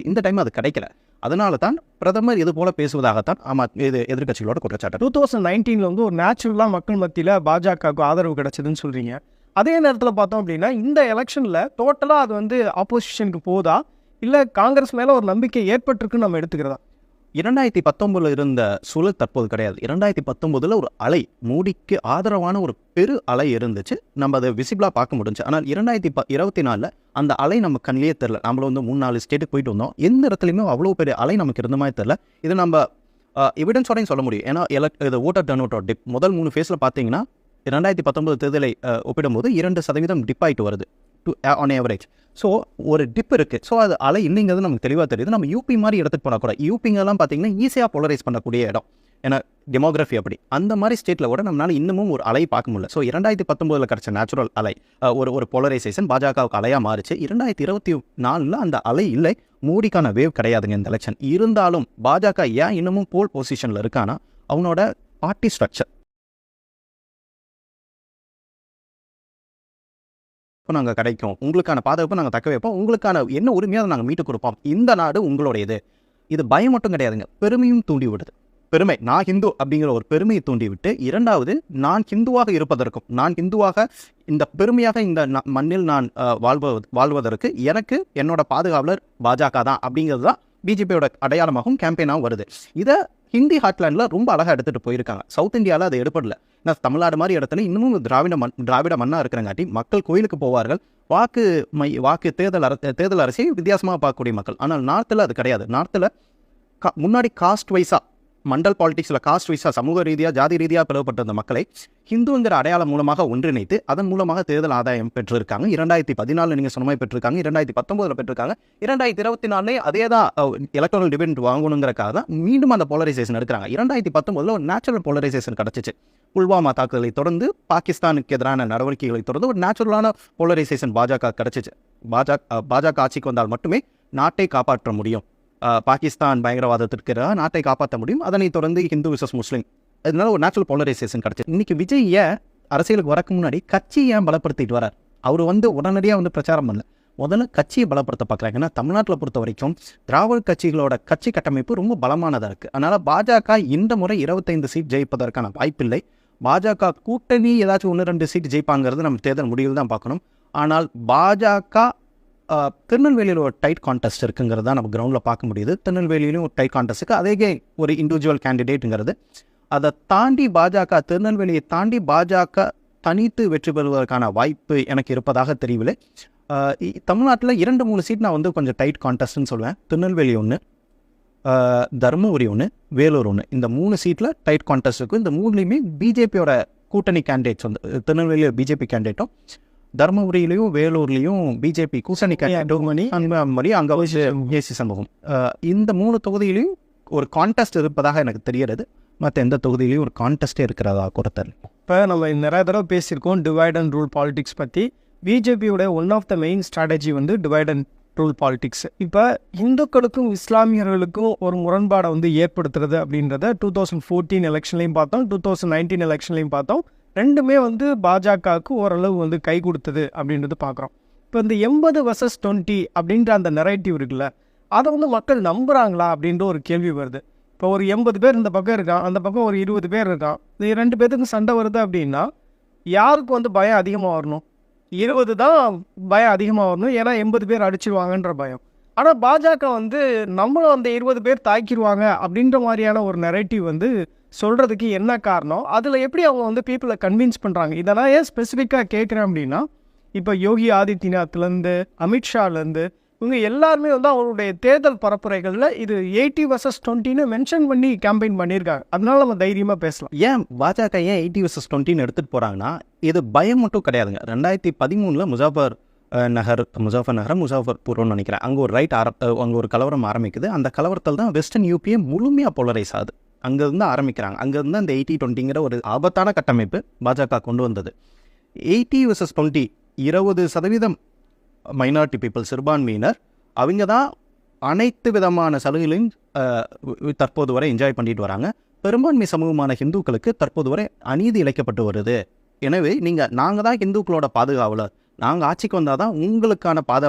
கிடைச்சிச்சு இந்த டைம் அது கிடைக்கல. அதனால தான் பிரதமர் இது போல பேசுவதாகத்தான் ஆமா இது எதிர்கட்சிகளோட குற்றச்சாட்டு. டூ தௌசண்ட் நைன்டீனில் வந்து ஒரு நேச்சுரலாக மக்கள் மத்தியில் பாஜகவுக்கு ஆதரவு கிடைச்சதுன்னு சொல்கிறீங்க அதே நேரத்தில் பார்த்தோம் அப்படின்னா இந்த எலெக்ஷனில் டோட்டலாக அது வந்து ஆப்போசிஷனுக்கு போதா? இல்லை காங்கிரஸ் மேலே ஒரு நம்பிக்கை ஏற்பட்டிருக்குன்னு நம்ம எடுத்துக்கிறதா? இரண்டாயிரத்தி பத்தொன்பதுல இருந்த சூழல் தற்போது கிடையாது. இரண்டாயிரத்தி பத்தொன்பதுல ஒரு அலை மோடிக்கு ஆதரவான ஒரு பெரு அலை இருந்துச்சு. நம்ம அதை விசிபிளாக பார்க்க முடிஞ்சு. ஆனால் இரண்டாயிரத்தி ப இருபத்தி நாலில் அந்த அலை நம்ம கண்ணிலே தெரில நம்மள வந்து மூணு நாலு ஸ்டேட்டுக்கு போயிட்டு வந்தோம். எந்த இடத்துலையுமே அவ்வளோ பெரிய அலை நமக்கு இருந்த மாதிரி தெரில இது நம்ம எவிடன்ஸோடையும் சொல்ல முடியும். ஏன்னா எலக்ட் இது ஓட்டர் டர்ன் அவுட் டிப் முதல் மூணு ஃபேஸில் பார்த்தீங்கன்னா ரெண்டாயிரத்தி பத்தொன்பது தேர்தலை ஒப்பிடும்போது இரண்டு சதவீதம் டிப் ஆகிட்டு வருது. டு ஆன் ஏவரேஜ் ஸோ ஒரு டிப் இருக்குது ஸோ அது அலை இல்லைங்கிறது நமக்கு தெளிவாக தெரியுது. நம்ம யூபி மாதிரி இடத்துக்கு போனால் யூபிங்கெல்லாம் பார்த்தீங்கன்னா ஈஸியாக போலரைஸ் பண்ணக்கூடிய இடம். ஏன்னா டெமோகிராஃபி அப்படி. அந்த மாதிரி ஸ்டேட்டில் கூட நம்மளால இன்னமும் ஒரு அலை பார்க்க முடியல. ஸோ இரண்டாயிரத்தி பத்தொம்போதில் கிடச்ச நேச்சுரல் அலை ஒரு ஒரு போலரைசேஷன் பாஜகவுக்கு அலையாக மாறிச்சு. இரண்டாயிரத்தி இருபத்தி நாலில் அந்த அலை இல்லை. மோடிக்கான வேவ் கிடையாதுங்க இந்த எலெக்ஷன் இருந்தாலும் பாஜக ஏன் இன்னமும் போல் பொசிஷனில் இருக்கானா அவனோட பார்ட்டி ஸ்ட்ரக்சர் பாதுகாப்பு நாங்கள் கிடைக்கும். உங்களுக்கான பாதுகாப்பு நாங்கள் தக்க வைப்போம். உங்களுக்கான என்ன உரிமையாக நாங்கள் மீட்டு கொடுப்போம். இந்த நாடு உங்களுடையது. இது பயம் மட்டும் கிடையாதுங்க. பெருமையும் தூண்டி விடுது. பெருமை நான் ஹிந்து அப்படிங்கிற ஒரு பெருமையை தூண்டிவிட்டு இரண்டாவது நான் ஹிந்துவாக இருப்பதற்கும் நான் ஹிந்துவாக இந்த பெருமையாக இந்த மண்ணில் நான் வாழ்வது வாழ்வதற்கு எனக்கு என்னோட பாதுகாவலர் பாஜக தான் அப்படிங்கிறது தான் பிஜேபியோட அடையாளமாகவும் கேம்பெயினாகவும் வருது. இதை ஹிந்தி ஹாட்லேண்டில் ரொம்ப அழகாக எடுத்துகிட்டு போயிருக்காங்க. சவுத் இந்தியாவில் அதை எடுப்படல ஏன்னா தமிழ்நாடு மாதிரி இடத்துல இன்னமும் திராவிட மண் திராவிட மண்ணாக இருக்கிறங்காட்டி மக்கள் கோயிலுக்கு போவார்கள். வாக்கு மை வாக்கு தேர்தல் அர தேர்தல் அரசியல் வித்தியாசமாக பார்க்கக்கூடிய மக்கள். ஆனால் நார்த்தில் அது கிடையாது. நார்த்தில் கா முன்னாடி காஸ்ட் வைஸாக மண்டல் பாலிடிக்ஸில் காஸ்ட் வைஸாக சமூக ரீதியாக ஜாதி ரீதியாக பிளவுபட்டிருந்த மக்களை ஹிந்துங்கிற அடையாளம் மூலமாக ஒன்றிணைத்து அதன் மூலமாக தேர்தல் ஆதாயம் பெற்றிருக்காங்க. இரண்டாயிரத்தி பதினாலில் நீங்கள் சொன்ன மாதிரி பெற்றிருக்காங்க. இரண்டாயிரத்தி பத்தொம்போதில் பெற்றிருக்காங்க. இரண்டாயிரத்தி இருபத்தி நாலே அதே தான் எலக்ட்ரல் டிபெண்ட் வாங்கணுங்கிறக்காக தான் மீண்டும் அந்த போலரைசேஷன் எடுக்கிறாங்க. இரண்டாயிரத்தி பத்தொம்போதில் ஒரு நேச்சுரல் போலரைசேஷன் கிடச்சிச்சு. புல்வாமா தாக்குதலை தொடர்ந்து பாகிஸ்தானுக்கு எதிரான நடவடிக்கைகளை தொடர்ந்து ஒரு நேச்சுரலான போலரைசேஷன் பாஜக கிடச்சிச்சு. பாஜக பாஜக ஆட்சிக்கு வந்தால் மட்டுமே நாட்டை காப்பாற்ற முடியும். பாகிஸ்தான் பயங்கரவாதத்திற்கு நாட்டை காப்பாற்ற முடியும். அதனைத் தொடர்ந்து ஹிந்து விசஸ் முஸ்லீம். அதனால ஒரு நேச்சுரல் போலரைசேஷன் கிடச்சி இன்றைக்கி விஜய் ஏன் அரசியலுக்கு வரக்கு முன்னாடி கட்சி ஏன் பலப்படுத்திட்டு வரார்? அவர் வந்து உடனடியாக வந்து பிரச்சாரம் பண்ணல. முதல்ல கட்சியை பலப்படுத்த பார்க்குறாங்க ஏன்னா தமிழ்நாட்டில் பொறுத்த வரைக்கும் திராவிட கட்சிகளோட கட்சி கட்டமைப்பு ரொம்ப பலமானதாக இருக்குது அதனால் பாஜக இந்த முறை இருபத்தைந்து சீட் ஜெயிப்பதற்கான வாய்ப்பில்லை. பாஜக கூட்டணி ஏதாச்சும் ஒன்று ரெண்டு சீட் ஜெயிப்பாங்கிறது நம்ம தேர்தல் முடிவில் தான் பார்க்கணும். ஆனால் பாஜக திருநெல்வேலியில் ஒரு டைட் கான்டெஸ்ட் இருக்குங்கிறது தான் நம்ம கிரவுண்டில் பார்க்க முடியுது. திருநெல்வேலியிலும் ஒரு டைட் கான்டெஸ்ட்டுக்கு அதே ஒரு இண்டிவிஜுவல் கேண்டிடேட்டுங்கிறது அதை தாண்டி பாஜக திருநெல்வேலியை தாண்டி பாஜக தனித்து வெற்றி பெறுவதற்கான வாய்ப்பு எனக்கு இருப்பதாக தெரியவில்லை. தமிழ்நாட்டில் இரண்டு மூணு சீட் நான் வந்து கொஞ்சம் டைட் கான்டெஸ்ட்னு சொல்லுவேன். திருநெல்வேலி ஒன்று தருமபுரி ஒன்று வேலூர் ஒன்று இந்த மூணு சீட்டில் டைட் கான்டெஸ்ட் இருக்கும் இந்த மூணுலேயுமே பிஜேபியோட கூட்டணி கேண்டிடேட்ஸ் வந்து திருநெல்வேலியில் பிஜேபி கேண்டிடேட்டும் தருமபுரியிலையும் வேலூர்லேயும் பிஜேபி கூட்டணி கேண்டிடேட்டும் மணி அன்புமணி. அங்கே வந்து ஏசி சமூகம். அஹ் இந்த மூணு தொகுதியிலையும் ஒரு கான்டெஸ்ட் இருப்பதாக எனக்கு தெரியறது மற்ற எந்த தொகுதியிலையும் ஒரு கான்டெஸ்டே இருக்கிறதா கூட தெரியல இப்போ நம்ம நிறைய தடவை பேசியிருக்கோம் டிவைட் அண்ட் ரூல் பாலிடிக்ஸ் பற்றி பிஜேபியோட one of the main strategy வந்து டிவைட் அண்ட் ரூல் பாலிடிக்ஸ் இப்போ இந்துக்களுக்கும் இஸ்லாமியர்களுக்கும் ஒரு முரண்பாடை வந்து ஏற்படுத்துறது அப்படின்றத டூ தௌசண்ட் ஃபோர்டீன் எலெக்ஷன்லையும் பார்த்தோம் டூ தௌசண்ட் நைன்டீன் எலெக்ஷன்லையும் பார்த்தோம். ரெண்டுமே வந்து பாஜகவுக்கு ஓரளவு வந்து கை கொடுத்தது அப்படின்றது பார்க்குறோம் இப்போ இந்த எண்பது வர்சஸ் டுவெண்ட்டி அப்படின்ற அந்த நெரேட்டிவ் இருக்குல்ல அதை வந்து மக்கள் நம்புறாங்களா அப்படின்ற ஒரு கேள்வி வருது. இப்போ ஒரு எண்பது பேர் இந்த பக்கம் இருக்கான் அந்த பக்கம் ஒரு இருபது பேர் இருக்கான். இது ரெண்டு பேத்துக்கு சண்டை வருது அப்படின்னா யாருக்கு வந்து பயம் அதிகமாக வரணும்? இருபது தான் பயம் அதிகமாக வரணும் ஏன்னா எண்பது பேர் அடிச்சிருவாங்கன்ற பயம். ஆனால் பாஜக வந்து நம்மளும் அந்த இருபது பேர் தாக்கிடுவாங்க அப்படின்ற மாதிரியான ஒரு நெரேட்டிவ் வந்து சொல்கிறதுக்கு என்ன காரணம்? அதில் எப்படி அவங்க வந்து பீப்புளை கன்வின்ஸ் பண்ணுறாங்க இதெல்லாம் ஏன் ஸ்பெசிஃபிக்காக கேட்குறேன் அப்படின்னா இப்போ யோகி ஆதித்யநாத்லேருந்து அமித்ஷாலேருந்து இவங்க எல்லாருமே வந்து அவங்களுடைய தேர்தல் பரப்புரைகளில் இது எயிட்டி வர்சஸ் டுவெண்ட்டின்னு மென்ஷன் பண்ணி கேம்பெயின் பண்ணியிருக்காங்க அதனால நம்ம தைரியமாக பேசலாம். ஏன் பாஜக ஏன் எயிட்டி வர்சஸ் டுவெண்ட்டின்னு எடுத்துகிட்டு போகிறாங்கன்னா இது பயம் மட்டும் கிடையாதுங்க. ரெண்டாயிரத்தி பதிமூணில் முசாஃபர் நகர் முசாஃபர் நகரம் முசாஃபர்பூர்னு நினைக்கிறேன். அங்கே ஒரு ரைட் ஆர அங்கே ஒரு கலவரம் ஆரம்பிக்குது. அந்த கலவரத்தில் தான் வெஸ்டர்ன் யூபியை முழுமையாக போலரைஸ் ஆகுது. அங்கேருந்து ஆரம்பிக்கிறாங்க. அங்கேருந்து அந்த எயிட்டி டுவெண்ட்டிங்கிற ஒரு ஆபத்தான கட்டமைப்பு பாஜக கொண்டு வந்தது. எயிட்டி வர்சஸ் டுவெண்ட்டி இருபது சதவீதம் மைனாரிட்டி பீப்புள் சிறுபான்மையினர் அவங்க தான் அனைத்து விதமான சலுகைகளையும் தற்போது வரை என்ஜாய் பண்ணிட்டு வராங்க. பெரும்பான்மை சமூகமான ஹிந்துக்களுக்கு தற்போது வரை அநீதி இழைக்கப்பட்டு வருது. எனவே நீங்கள் நாங்கள் தான் ஹிந்துக்களோட பாதுகாவலர். நாங்கள் ஆட்சிக்கு வந்தால் தான் உங்களுக்கான பாதுகாப்பு